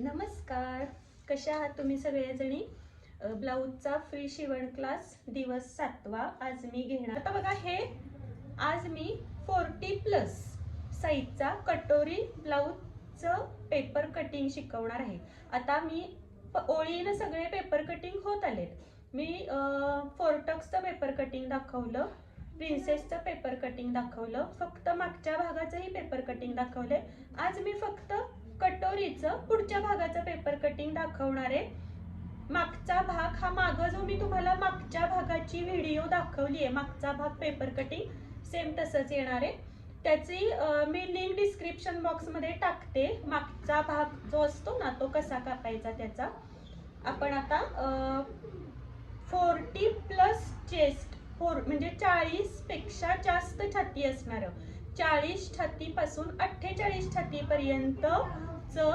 नमस्कार. कशा आहात तुम्ही सगळेजणी? ब्लाऊजचा फ्री शिवण क्लास दिवस सातवा. आज मी घेणार. आता बघा हे आज मी फोर्टी प्लस साईजचा कटोरी ब्लाऊजचं पेपर कटिंग शिकवणार आहे. आता मी प- ओळीनं सगळे पेपर कटिंग होत आलेत. मी फोर्टक्सचं पेपर कटिंग दाखवलं प्रिन्सेसचं पेपर कटिंग दाखवलं फक्त मागच्या भागाचंही पेपर कटिंग दाखवलंय. आज मी फक्त कटोरीचं पुढच्या भागाचं पेपर कटिंग दाखवणार आहे. मागचा भाग हा माग जो मी तुम्हाला मागच्या भागाची व्हिडिओ दाखवली आहे मागचा भाग पेपर कटिंग सेम तसंच येणार आहे. त्याची मी लिंक डिस्क्रिप्शन बॉक्समध्ये टाकते. मागचा भाग जो असतो ना तो कसा कापायचा त्याचा. आपण आता फोर्टी प्लस चेस्ट फोर म्हणजे चाळीसपेक्षा जास्त छाती असणार चाळीस छतीपासून अठ्ठेचाळीस छाती च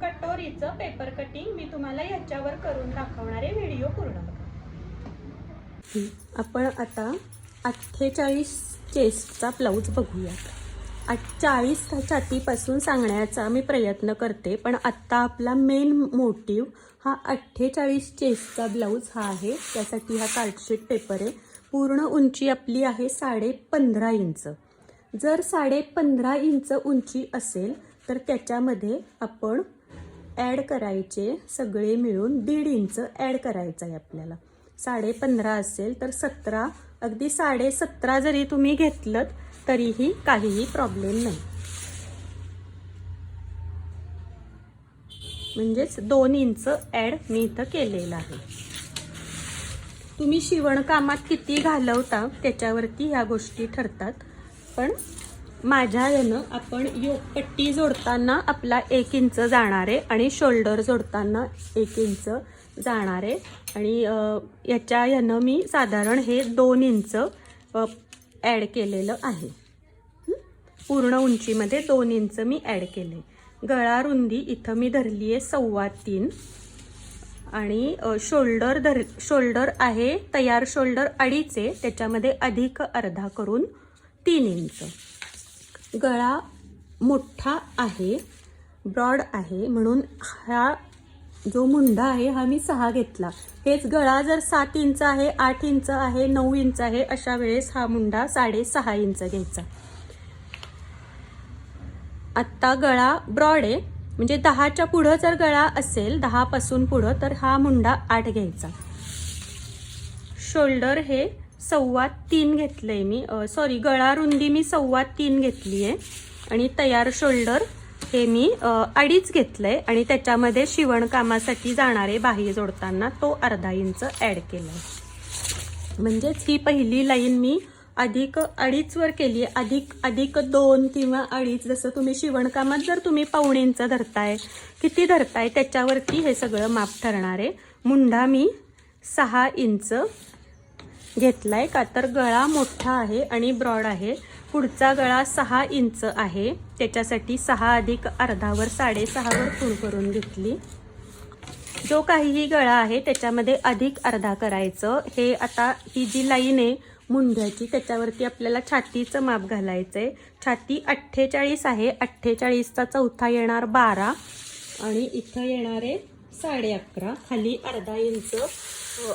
कटोरीचं पेपर कटिंग मी तुम्हाला याच्यावर करून दाखवणारे व्हिडिओ पूर्ण बघा. आपण आता अठ्ठेचाळीस चेस्टचा ब्लाऊज बघूयात. आठ चाळीस छातीपासून सांगण्याचा मी प्रयत्न करते पण आत्ता आपला मेन मोटिव हा अठ्ठेचाळीस चेस्टचा ब्लाऊज हा आहे. त्यासाठी हा कार्डशीट पेपर आहे. पूर्ण उंची आपली आहे साडे पंधरा इंच. जर साडे पंधरा इंच उंची असेल तर त्याच्यामध्ये आपण ॲड करायचे सगळे मिळून दीड इंच ॲड करायचं आहे आपल्याला. साडे पंधरा असेल तर सतरा अगदी साडे सतरा जरी तुम्ही घेतलं तरीही काहीही प्रॉब्लेम नाही. म्हणजेच दोन इंच ॲड मी इथं केलेलं आहे. तुम्ही शिवणकामात किती घालवता त्याच्यावरती ह्या गोष्टी ठरतात. पण माझ्या यानं आपण योग पट्टी जोडताना आपला एक इंच जाणार आहे आणि शोल्डर जोडताना एक इंच जाणार आहे. आणि याच्या ह्यानं मी साधारण हे दोन इंच ॲड केलेलं आहे. पूर्ण उंचीमध्ये दोन इंच मी ॲड केले. गळा रुंदी इथं मी धरली आहे सव्वा तीन. आणि शोल्डर धर शोल्डर आहे तयार शोल्डर अडीच आहे त्याच्यामध्ये अधिक अर्धा करून तीन इंच. गळा मोठा आहे ब्रॉड आहे म्हणून हा जो मुंडा आहे हा मी सहा घेतला. हेच गळा जर सात इंच आहे आठ इंच आहे नऊ इंच आहे अशा वेळेस हा मुंडा साडेसहा इंच घ्यायचा. आत्ता गळा ब्रॉड आहे म्हणजे दहाच्या पुढं जर गळा असेल दहापासून पुढं तर हा मुंडा आठ घ्यायचा. शोल्डर हे सव्वा तीन घेतलं आहे मी. सॉरी गळा रुंदी मी सव्वा तीन घेतली आहे आणि तयार शोल्डर हे मी अडीच घेतलं आहे आणि त्याच्यामध्ये शिवणकामासाठी जाणारे बाह्य जोडताना तो अर्धा इंच ॲड केलाय. म्हणजेच ही पहिली लाईन मी अधिक अडीचवर केली आहे अधिक अधिक दोन किंवा अडीच जसं तुम्ही शिवणकामात जर तुम्ही पाऊण इंच धरताय किती धरताय त्याच्यावरती हे सगळं माप ठरणार आहे. मुंडा मी सहा इंच घेतलाय. का तर गळा मोठा आहे आणि ब्रॉड आहे. पुढचा गळा सहा इंच आहे. त्याच्यासाठी सहा अधिक अर्धावर साडेसहावर फूल करून घेतली. जो काहीही गळा आहे त्याच्यामध्ये अधिक अर्धा करायचं. हे आता ही जी लाईन आहे मुंड्याची त्याच्यावरती आपल्याला छातीचं माप घालायचं आहे छाती अठ्ठेचाळीस आहे. अठ्ठेचाळीसचा चौथा येणार बारा. आणि इथं येणार आहे साडे अकरा खाली अर्धा इंच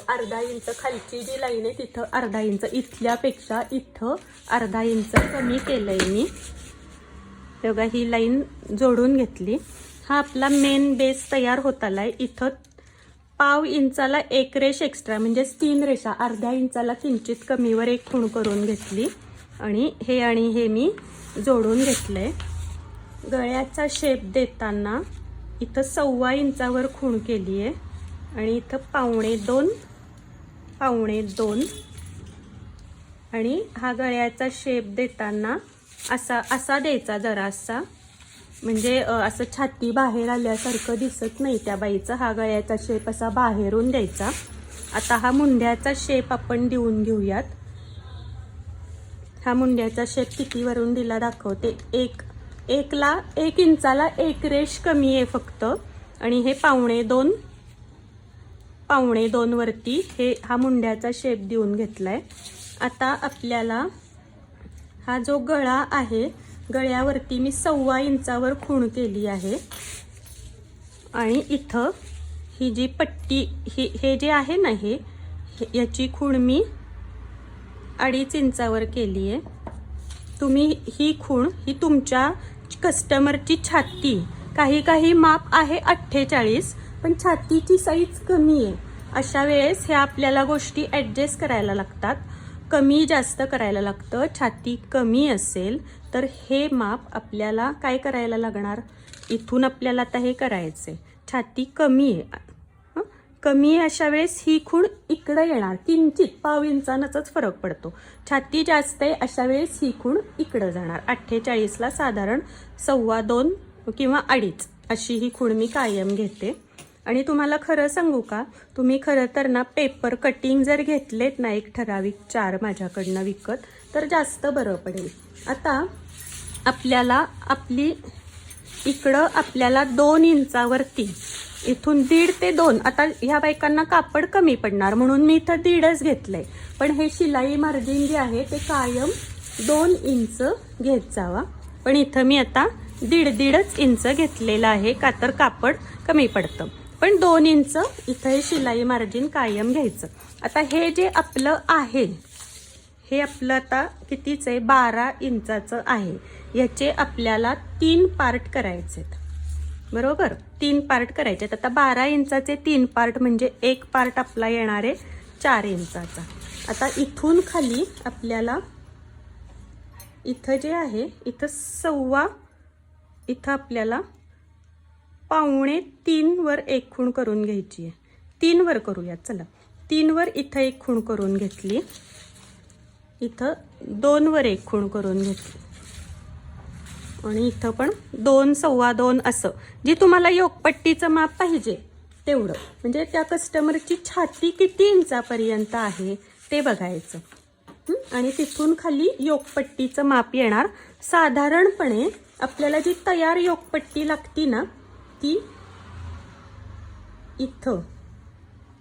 अर्धा इंच खालची जी लाईन आहे तिथं अर्धा इंच इथल्यापेक्षा इथं अर्धा इंच कमी केलंय मी. तेव्हा ही लाईन जोडून घेतली. हा आपला मेन बेस तयार होत आलाय इथं पाव इंचाला एक रेष एक्स्ट्रा म्हणजेच तीन रेषा अर्ध्या इंचाला किंचित कमीवर एक खूण करून घेतली. आणि हे आणि हे मी जोडून घेतलंय. गळ्याचा शेप देताना इथं सव्वा इंचावर खूण केली आहे. आणि इथं पावणे दोन पावणे दोन. आणि हा गळ्याचा शेप देताना असा असा द्यायचा जरासा. म्हणजे असं छाती बाहेर आल्यासारखं दिसत नाही त्या बाईचा. हा गळ्याचा शेप असा बाहेरून द्यायचा. आता हा मुंड्याचा शेप आपण देऊन घेऊयात. हा मुंड्याचा शेप कितीवरून दिला दाखवते? एक एकला एक इंचाला एक रेष कमी आहे फक्त. आणि हे पावणे दोन पावणे दोनवरती हे हा मुंड्याचा शेप देऊन घेतला आहे आता आपल्याला हा जो गळा आहे गळ्यावरती मी सव्वा इंचावर खूण केली आहे. आणि इथं ही जी पट्टी ही हे जे आहे ना हे- याची खूण मी अडीच इंचावर केली आहे. तुम्ही ही खूण ही तुमच्या कस्टमरची छाती. काही काही माप आहे अठ्ठेचाळीस पण छातीची साईज कमी आहे. अशा वेळेस ह्या आपल्याला गोष्टी ॲडजस्ट करायला लागतात. कमी जास्त करायला लागतं. छाती कमी असेल तर हे माप आपल्याला काय करायला लागणार? इथून आपल्याला आता हे करायचं आहे छाती कमी आहे. कमी अशा वेळेस ही खूण इकडं येणार. किंचित पाव इंचानंच फरक पडतो. छाती जास्त आहे अशा वेळेस ही खूण इकडं जाणार. अठ्ठेचाळीसला साधारण सव्वा दोन किंवा अडीच अशी ही खूण मी कायम घेते. आणि तुम्हाला खरं सांगू का? तुम्ही खरं तर ना पेपर कटिंग जर घेतलेत ना एक ठराविक चार माझ्याकडनं विकत तर जास्त बरं पडेल. आता आपल्याला आपली इकडं आपल्याला दोन इंचावरती इथून दीड ते दोन. आता ह्या बायकांना कापड कमी पडणार म्हणून मी इथं दीडच घेतलंय. पण हे शिलाई मार्जिन जे आहे ते कायम दोन इंच घेत जावा. पण इथं मी आता दीड दीडच इंच घेतलेलं आहे. का तर कापड कमी पडतं. पण दोन इंच इथं हे शिलाई मार्जिन कायम घ्यायचं. आता हे जे आपलं आहे हे आपलं आता कितीच आहे? बारा इंचाचं आहे. याचे आपल्याला तीन पार्ट करायचे आहेत बरोबर? तीन पार्ट करायचे. आहेत आता बारा इंचाचे तीन पार्ट म्हणजे एक पार्ट आपला येणार आहे चार इंचाचा. आता इथून खाली आपल्याला इथं जे आहे इथं सव्वा इथं आपल्याला पावणे तीनवर एक खूण करून घ्यायची आहे. तीनवर करूयात चला. तीनवर इथं एक खूण करून घेतली. इथं दोनवर एक खूण करून घेतली. आणि इथं पण दोन सव्वा दोन असं. जी तुम्हाला योगपट्टीचं माप पाहिजे तेवढं. म्हणजे त्या कस्टमरची छाती किती इंचापर्यंत आहे ते बघायचं. आणि तिथून खाली योगपट्टीचं माप येणार. साधारणपणे आपल्याला जी तयार योगपट्टी लागती ना ती इथं.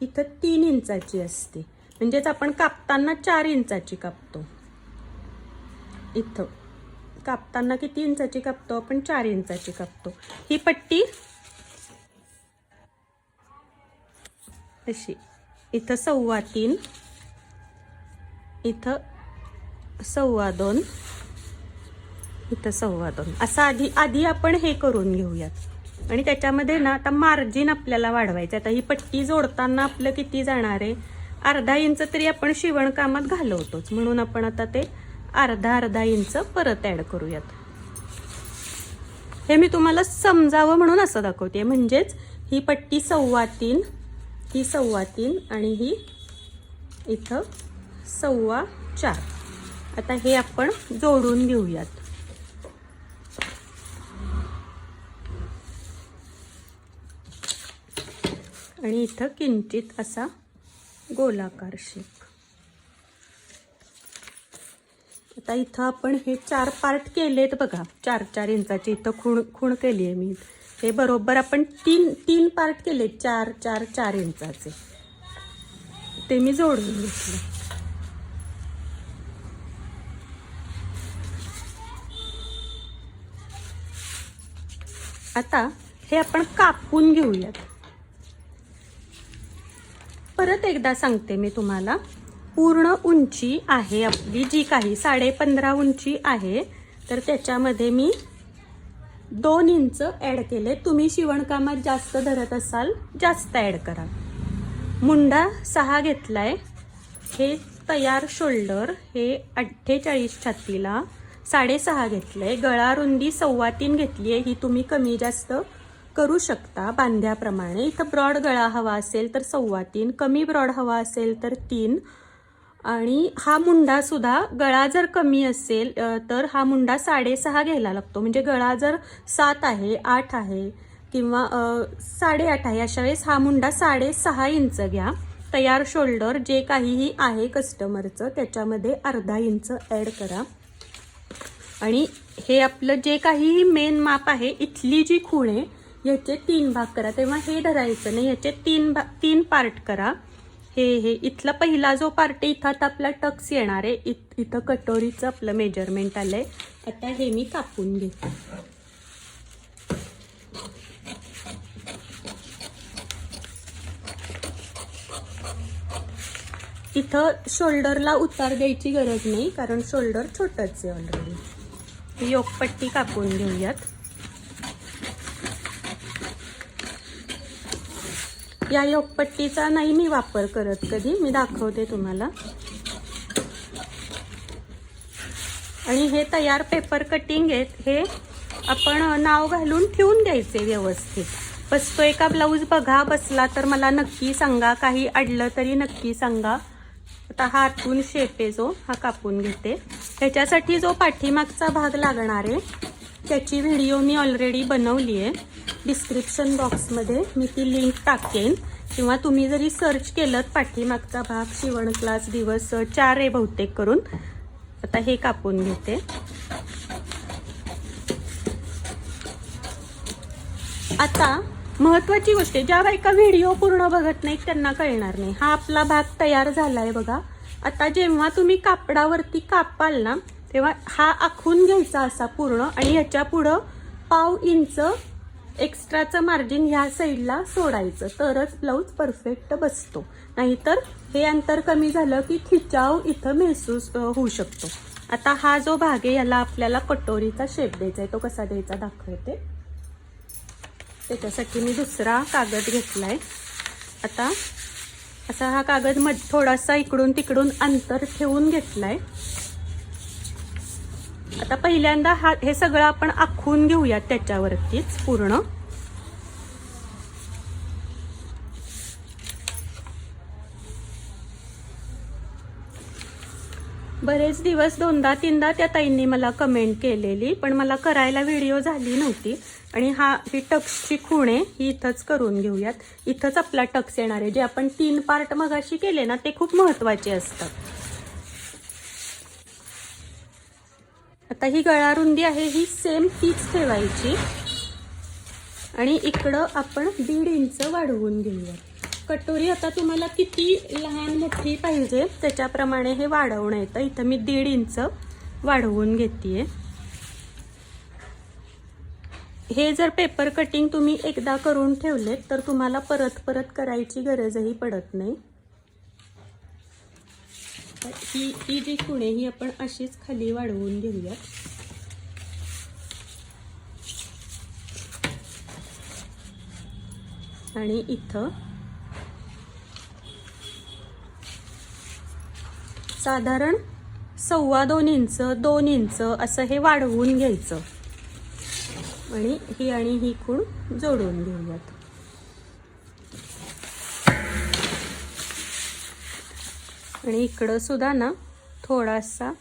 इथं तीन इंचाची असते. म्हणजेच आपण कापताना चार इंचाची कापतो. इथं. कापताना किती इंचाची कापतो आपण चार इंचाची कापतो. ही पट्टी अशी. इथं सव्वा तीन इथं सव्वा दोन इथं सव्वा दोन. असं आधी आधी आपण हे करून घेऊयात. आणि त्याच्यामध्ये ना आता मार्जिन आपल्याला वाढवायचं आता ही पट्टी जोडताना आपलं किती जाणार आहे? अर्धा इंच तरी आपण शिवणकामात घालवतोच. म्हणून आपण आता ते अर्धा अर्धा इंच परत ॲड करूयात. हे मी तुम्हाला समजावं म्हणून असं दाखवते म्हणजेच ही पट्टी सव्वा तीन ही सव्वा तीन आणि ही इथं सव्वा चार. आता हे आपण जोडून घेऊयात. आणि इथं किंचित असा गोलाकार शेप आता इथं आपण हे चार पार्ट केलेत बघा. चार चार इंचाची इथं खूण खूण केली आहे मी. हे बरोबर आपण तीन तीन पार्ट केले चार चार चार इंचाचे. ते मी जोडून घेतले. आता हे आपण कापून घेऊयात. परत एकदा सांगते मी तुम्हाला. पूर्ण उंची आहे आपली जी काही साडे पंधरा उंची आहे. तर त्याच्यामध्ये मी दोन इंच ॲड केले. तुम्ही शिवणकामात जास्त धरत असाल जास्त ॲड करा. मुंडा सहा घेतला आहे हे तयार शोल्डर हे अठ्ठेचाळीस छातीला साडेसहा घेतलंय. गळा रुंदी सव्वा तीन घेतली आहे ही तुम्ही कमी जास्त करू शकता बांध्याप्रमाणे. इथं ब्रॉड गळा हवा असेल तर सव्वा तीन कमी ब्रॉड हवा असेल तर तीन. आणि हा मुंडा सुद्धा गळा जर कमी असेल तर हा मुंडा साडेसहा घ्यायला लागतो. म्हणजे गळा जर सात आहे आठ आहे किंवा साडेआठ आहे अशा वेळेस हा मुंडा साडेसहा इंच घ्या. तयार शोल्डर जे काहीही आहे कस्टमरचं त्याच्यामध्ये अर्धा इंच ॲड करा. आणि हे आपलं जे काहीही मेन माप आहे इथली जी खूण आहे याचे तीन भाग करा. तेव्हा हे धरायचं नाही याचे तीन भा तीन पार्ट करा. हे हे इथला पहिला जो पार्ट इथं आता आपला टक्स येणार आहे. इथ इथं कटोरीचं आपलं मेजरमेंट आलं आहे आता हे मी कापून घे इथं शोल्डरला उतार द्यायची गरज नाही कारण शोल्डर छोटंच आहे ऑलरेडी योगपट्टी कापून घेऊयात. या योगपट्टीचा नाही मी वापर करत कधी. मी दाखवते तुम्हाला. आणि हे तयार पेपर कटिंग आहेत. हे आपण नाव घालून ठेवून द्यायचे व्यवस्थित. बसतो का ब्लाऊज बघा. बसला तर मला नक्की सांगा. काही अडलं तरी नक्की सांगा. आता हा आतून शेप आहे जो. हा कापून घेते. ह्याच्यासाठी जो पाठीमागचा भाग लागणार आहे त्याची व्हिडिओ मी ऑलरेडी बनवली आहे. डिस्क्रिप्शन बॉक्समध्ये मी ती लिंक टाकेन. किंवा तुम्ही जरी सर्च केलं पाठीमागचा भाग शिवण क्लास दिवस चार आहे बहुतेक करून आता हे कापून घेते. आता महत्वाची गोष्ट आहे ज्या बायका व्हिडिओ पूर्ण बघत नाहीत त्यांना कळणार नाही. हा आपला भाग तयार झाला आहे बघा. आता जेव्हा तुम्ही कापडावरती कापाल ना तेव्हा हा आखून घ्यायचा असा पूर्ण आणि ह्याच्या पुढं पाव इंच एक्स्ट्राचं मार्जिन ह्या साईडला सोडायचं. तरच ब्लाऊज परफेक्ट बसतो. नाहीतर हे अंतर कमी झालं की खिचाव इथं महसूस होऊ शकतो. आता हा जो भाग आहे याला आपल्याला कटोरीचा शेप द्यायचा आहे. तो कसा द्यायचा दाखवते. त्याच्यासाठी मी दुसरा कागद घेतलाय. आता असा हा कागद मध थोडासा इकडून तिकडून अंतर ठेवून घेतलाय. आता पहिल्यांदा हा हे सगळं आपण आखून घेऊयात त्याच्यावरतीच पूर्ण. बरेच दिवस दोनदा तीनदा त्या ताईंनी मला कमेंट केलेली पण मला करायला व्हिडिओ झाली नव्हती. आणि हा ही टक्सची खूण आहे ही इथंच करून घेऊयात. इथंच आपला टक्स येणार आहे. जे आपण तीन पार्ट मगाशी केले ना ते खूप महत्त्वाचे असतात. आता ही गळा रुंदी आहे ही सेम तीच ठेवायची. आणि इकडं आपण दीड इंच वाढवून घेऊया. कटोरी आता तुम्हाला किती लहान मोठी पाहिजे त्याच्याप्रमाणे हे वाढवणं येतं इथं मी दीड इंच वाढवून घेते हे जर पेपर कटिंग तुम्ही एकदा करून ठेवलेत तर तुम्हाला परत परत करायची गरजही पडत नाही. तर ही ही जी खुणे ही आपण अशीच खाली वाढवून घेऊया. आणि इथं साधारण सव्वा दोन इंच दोन इंच असं हे वाढवून घ्यायचं. आणि ही आणि ही खूण जोडून घेऊयात. आणि इकडं सुद्धा ना थोडासा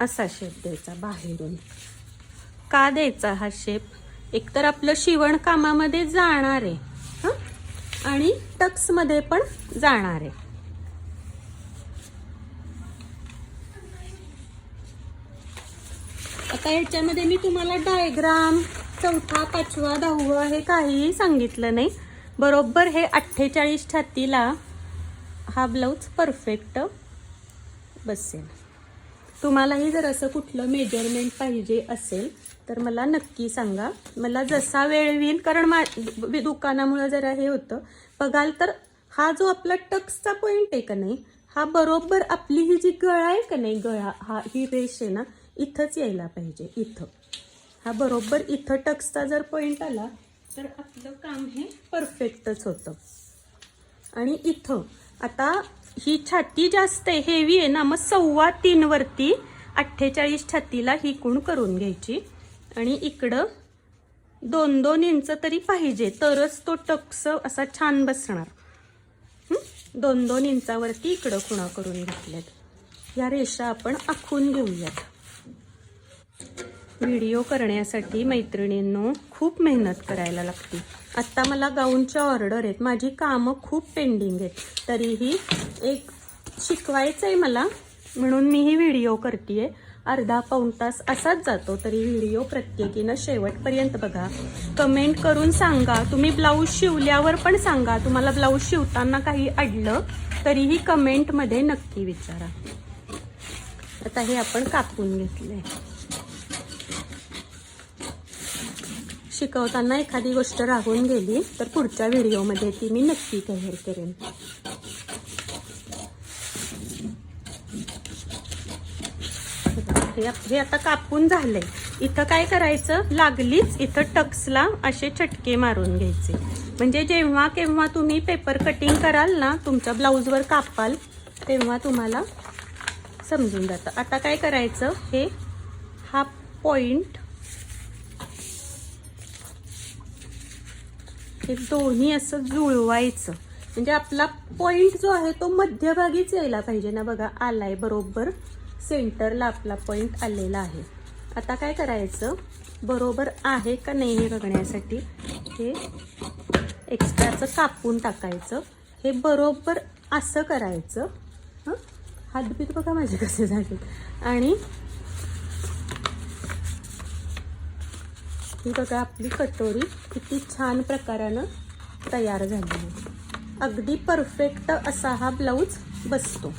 असा शेप द्यायचा बाहेरून. का द्यायचा हा शेप एकतर आपलं शिवणकामामध्ये जाणार आहे हं? आणि टक्समध्ये पण जाणार आहे. आता याच्यामध्ये मी तुम्हाला डायग्राम चौथा पाचवा दहावा हे काहीही सांगितलं नाही. बरोबर हे अठ्ठेचाळीस छातीला हा ब्लाऊज परफेक्ट बसेल. तुम्हालाही जर असं कुठलं मेजरमेंट पाहिजे असेल तर मला नक्की सांगा. मला जसा वेळ येईल कारण मा दुकानामुळं जरा हे होतं. बघाल तर हा जो आपला टक्सचा पॉईंट आहे का नाही हा बरोबर आपली ही जी गळा आहे का नाही गळा हा ही रेष आहे ना इथंच यायला पाहिजे इथं. हा बरोबर इथं टक्सचा जर पॉईंट आला तर आपलं काम हे परफेक्टच होतं. आणि इथं आता ही छाती जास्त आहे हेवी आहे ना मग सव्वा तीनवरती अठ्ठेचाळीस छातीला ही कुण करून घ्यायची? आणि इकडं दोन दोन इंच तरी पाहिजे तरच तो टक्स असा छान बसणार. दोन दोन इंचावरती इकडं खुणा करून घेतल्यात. या रेषा आपण आखून घेऊयात. व्हिडिओ करण्यासाठी मैत्रिणींनो खूप मेहनत करायला लागते. आत्ता मला गाऊनच्या ऑर्डर आहेत. माझी कामं खूप पेंडिंग आहेत. तरीही एक शिकवायचं आहे मला म्हणून मी ही व्हिडिओ करते अर्धा पाऊण तास असाच जातो तरी व्हिडिओ प्रत्येकीनं शेवटपर्यंत बघा. कमेंट करून सांगा. तुम्ही ब्लाऊज शिवल्यावर पण सांगा. तुम्हाला ब्लाऊज शिवताना काही अडलं तरीही कमेंटमध्ये नक्की विचारा. आता हे आपण कापून घेतलं आहे शिकवताना एखादी गोष्ट राहून गेली तर पुढच्या व्हिडिओमध्ये ती मी नक्की कव्हर करेन. हे हे आता कापून झालंय. इथं काय करायचं? लागलीच इथं टक्सला असे चटके मारून घ्यायचे. म्हणजे जेव्हा केव्हा तुम्ही पेपर कटिंग कराल ना तुमच्या ब्लाऊजवर कापाल तेव्हा तुम्हाला समजून जातं. आता काय करायचं? हे हा पॉइंट हे दोन्ही असं जुळवायचं. म्हणजे आपला पॉईंट जो आहे तो मध्यभागीच यायला पाहिजे ना बघा. आलाय बरोबर सेंटरला आपला पॉईंट आलेला आहे. आता काय करायचं? बरोबर आहे का नाही हे बघण्यासाठी हे एक्स्ट्राचं कापून टाकायचं. हे बरोबर असं करायचं. हं? हातबीत बघा माझे कसे झाले आणि ही बघा आपली कटोरी किती छान प्रकारानं तयार झाली आहे. अगदी परफेक्ट असा हा ब्लाऊज बसतो.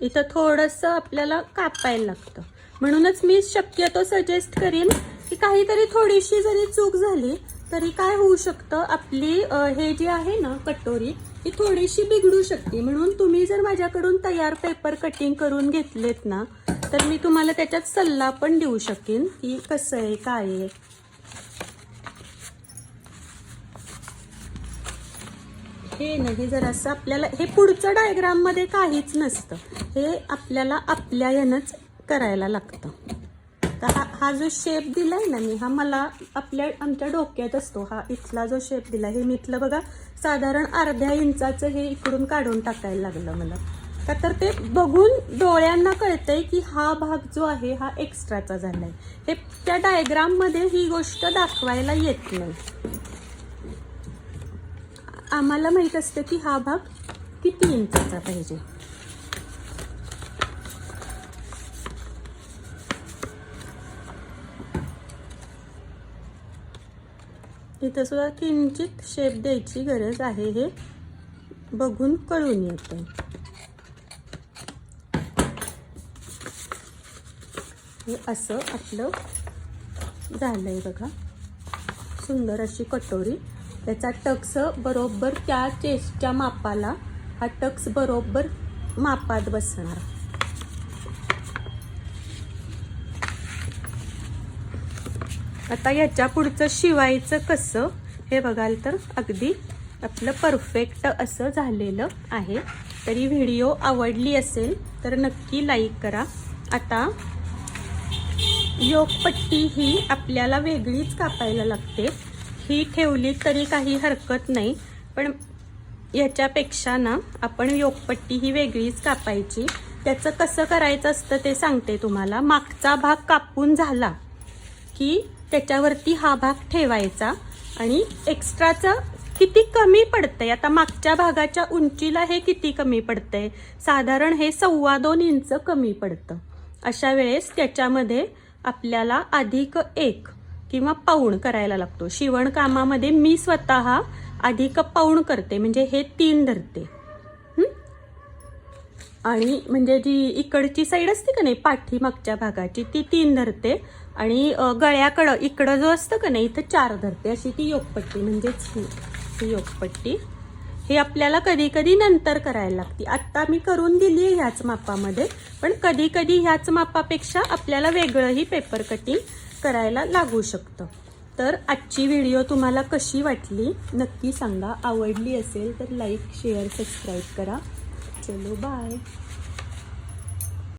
इथं थोडंसं आपल्याला कापायला लागतं. म्हणूनच मी शक्यतो सजेस्ट करीन की काहीतरी थोडीशी जरी चूक झाली तरी काय होऊ शकतं? आपली हे जी आहे ना कटोरी ही थोडीशी बिघडू शकते. म्हणून तुम्ही जर माझ्याकडून तयार पेपर कटिंग करून घेतलेत ना तर मी तुम्हाला त्याच्यात सल्ला पण देऊ शकेन की कसं आहे काय आहे. हे नाही जरासं आपल्याला हे पुढचं डायग्राममध्ये काहीच नसतं. हे आपल्याला आपल्या यानंच करायला लागतं. तर हा हा जो शेप दिलाय ना मी हा मला आपल्या आमच्या डोक्यात असतो. हा इथला जो शेप दिला हे मी इथलं बघा साधारण अर्ध्या इंचाचं हे इकडून काढून टाकायला लागलं मला. का तर ते बघून डोळ्यांना कळतंय की हा भाग जो आहे हा एक्स्ट्राचा झालाय. हे त्या डायग्राममध्ये ही गोष्ट दाखवायला येत नाही. आम्हाला माहीत असतं की हा भाग किती इंचाचा पाहिजे. इथं सुद्धा किंचित शेप द्यायची गरज आहे हे बघून कळून येतं हे असं आपलं झालंय बघा. सुंदर अशी कटोरी. त्याचा टक्स बरोबर त्या चेस्टच्या मापाला हा टक्स बरोबर मापात बसणार. आता याच्या पुढचं शिवायचं कसं हे बघाल तर अगदी आपलं परफेक्ट असं झालेलं आहे. तरी व्हिडिओ आवडली असेल तर नक्की लाईक करा. आता योगपट्टी ही आपल्याला वेगळीच कापायला लागते. ही ठेवली तरी काही हरकत नाही पण याच्यापेक्षा ना आपण योगपट्टी ही वेगळीच कापायची. त्याचं कसं करायचं असतं ते सांगते तुम्हाला. मागचा भाग कापून झाला की त्याच्यावरती हा भाग ठेवायचा आणि एक्स्ट्राचं किती कमी पडतंय? आता मागच्या भागाच्या उंचीला हे किती कमी पडतंय? साधारण हे सव्वा दोन इंच कमी पडतं. अशा वेळेस त्याच्यामध्ये आपल्याला अधिक एक किंवा पाऊण करायला लागतो. शिवणकामामध्ये मी स्वतः अधिक पाऊण करते म्हणजे हे तीन धरते. आणि म्हणजे जी इकडची साईड असते का नाही पाठीमागच्या भागाची ती तीन धरते. आणि गळ्याकडं इकडं जो असतं का नाही इथं चार धरते अशी ती योगपट्टी म्हणजेच ही ही योगपट्टी. हे आपल्याला कधी कधी नंतर करायला लागते. आत्ता मी करून दिली आहे ह्याच मापामध्ये पण कधी कधी ह्याच मापापेक्षा आपल्याला वेगळंही पेपर कटिंग करायला लागू शकतं. तर आजची व्हिडिओ तुम्हाला कशी वाटली नक्की सांगा. आवडली असेल तर लाईक शेअर सबस्क्राईब करा. चलो बाय